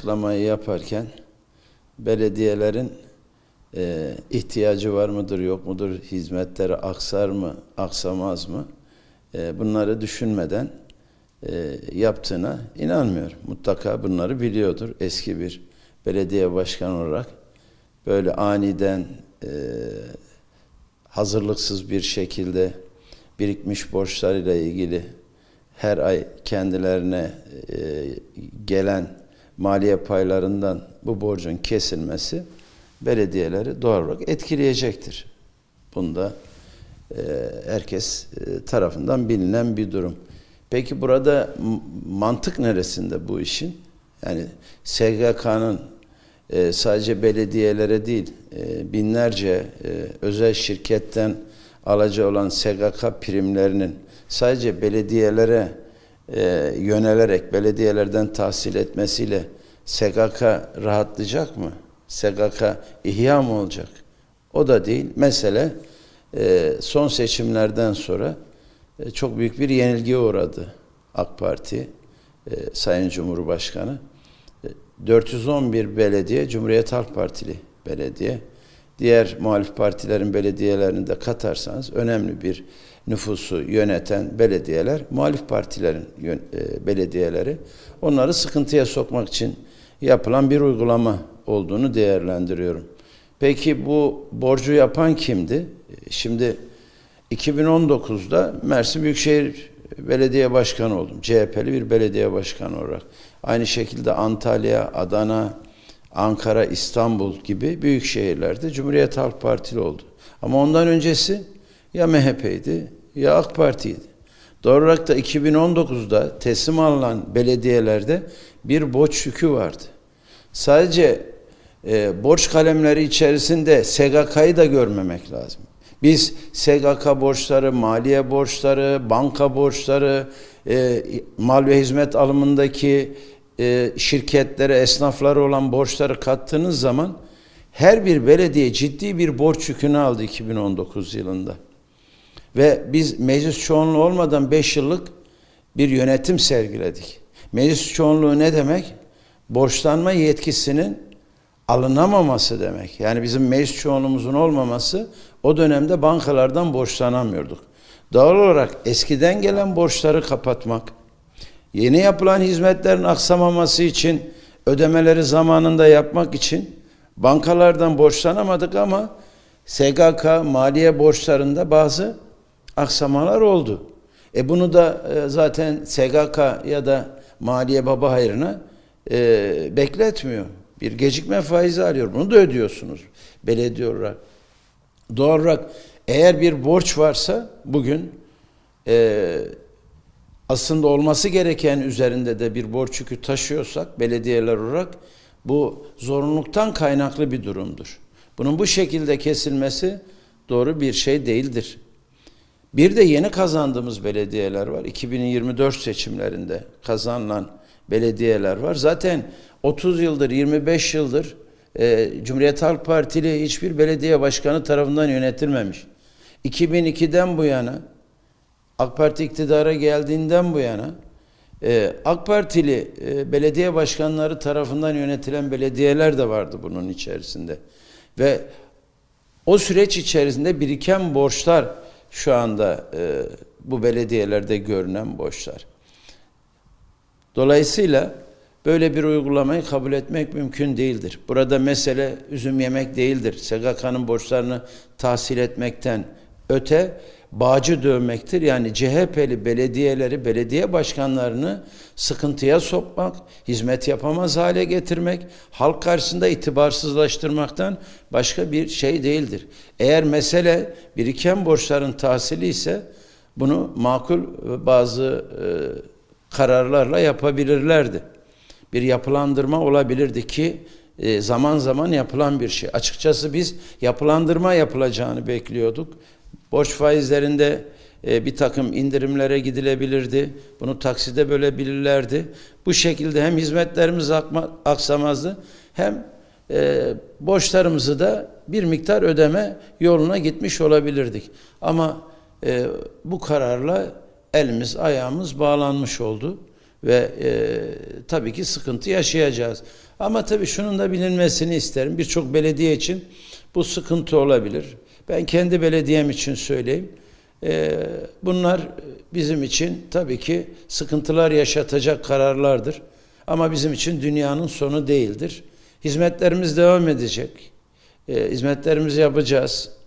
açıklamayı yaparken belediyelerin e, ihtiyacı var mıdır yok mudur, hizmetleri aksar mı, aksamaz mı e, bunları düşünmeden e, yaptığına inanmıyorum. Mutlaka bunları biliyordur eski bir belediye başkanı olarak. Böyle aniden e, hazırlıksız bir şekilde birikmiş borçlarıyla ilgili her ay kendilerine e, gelen maliye paylarından bu borcun kesilmesi belediyeleri doğal olarak etkileyecektir. Bunda e, herkes e, tarafından bilinen bir durum. Peki burada mantık neresinde bu işin? Yani SGK'nın e, sadece belediyelere değil e, binlerce e, özel şirketten alacağı olan SGK primlerinin sadece belediyelere e, yönelerek belediyelerden tahsil etmesiyle SGK rahatlayacak mı? SGK ihya mı olacak? O da değil. Mesele e, son seçimlerden sonra e, çok büyük bir yenilgiye uğradı AK Parti, e, Sayın Cumhurbaşkanı. E, 411 belediye Cumhuriyet Halk Partili belediye. Diğer muhalif partilerin belediyelerini de katarsanız önemli bir nüfusu yöneten belediyeler, muhalif partilerin e, belediyeleri. Onları sıkıntıya sokmak için yapılan bir uygulama olduğunu değerlendiriyorum. Peki bu borcu yapan kimdi? E, Şimdi 2019'da Mersin Büyükşehir Belediye Başkanı oldum. CHP'li bir belediye başkanı olarak. Aynı şekilde Antalya, Adana, Ankara, İstanbul gibi büyük şehirlerde Cumhuriyet Halk Partili oldu. Ama ondan öncesi ya MHP'ydi ya AK Parti'ydi. Doğru olarak da 2019'da teslim alınan belediyelerde bir borç yükü vardı. Sadece e, borç kalemleri içerisinde SGK'yı da görmemek lazım. Biz SGK borçları, maliye borçları, banka borçları, e, mal ve hizmet alımındaki e, şirketlere, esnaflara olan borçları kattığınız zaman her bir belediye ciddi bir borç yükünü aldı 2019 yılında. Ve biz meclis çoğunluğu olmadan 5 yıllık bir yönetim sergiledik. Meclis çoğunluğu ne demek? Borçlanma yetkisinin alınamaması demek. Yani bizim meclis çoğunluğumuzun olmaması o dönemde bankalardan borçlanamıyorduk. Doğal olarak eskiden gelen borçları kapatmak, yeni yapılan hizmetlerin aksamaması için ödemeleri zamanında yapmak için bankalardan borçlanamadık ama SGK maliye borçlarında bazı aksamalar oldu. E bunu da e, zaten SGK ya da maliye baba hayrına e, bekletmiyor. Bir gecikme faizi alıyor. Bunu da ödüyorsunuz belediye olarak. Doğal olarak eğer bir borç varsa bugün e, aslında olması gereken üzerinde de bir borç yükü taşıyorsak belediyeler olarak bu zorunluluktan kaynaklı bir durumdur. Bunun bu şekilde kesilmesi doğru bir şey değildir. Bir de yeni kazandığımız belediyeler var. 2024 seçimlerinde kazanılan belediyeler var. Zaten 30 yıldır, 25 yıldır e, Cumhuriyet Halk Partili hiçbir belediye başkanı tarafından yönetilmemiş. 2002'den bu yana AK Parti iktidara geldiğinden bu yana e, AK Partili e, belediye başkanları tarafından yönetilen belediyeler de vardı bunun içerisinde. Ve o süreç içerisinde biriken borçlar şu anda e, bu belediyelerde görünen borçlar. Dolayısıyla böyle bir uygulamayı kabul etmek mümkün değildir. Burada mesele üzüm yemek değildir. SGK'nın borçlarını tahsil etmekten öte bağcı dövmektir. Yani CHP'li belediyeleri, belediye başkanlarını sıkıntıya sokmak, hizmet yapamaz hale getirmek, halk karşısında itibarsızlaştırmaktan başka bir şey değildir. Eğer mesele biriken borçların tahsili ise bunu makul bazı e, kararlarla yapabilirlerdi. Bir yapılandırma olabilirdi ki e, zaman zaman yapılan bir şey. Açıkçası biz yapılandırma yapılacağını bekliyorduk. Borç faizlerinde e, bir takım indirimlere gidilebilirdi. Bunu takside bölebilirlerdi. Bu şekilde hem hizmetlerimiz akma, aksamazdı hem e, borçlarımızı da bir miktar ödeme yoluna gitmiş olabilirdik. Ama e, bu kararla elimiz ayağımız bağlanmış oldu. ve e, tabii ki sıkıntı yaşayacağız. Ama tabii şunun da bilinmesini isterim. Birçok belediye için bu sıkıntı olabilir. Ben kendi belediyem için söyleyeyim. E, bunlar bizim için tabii ki sıkıntılar yaşatacak kararlardır. Ama bizim için dünyanın sonu değildir. Hizmetlerimiz devam edecek. E, hizmetlerimizi yapacağız.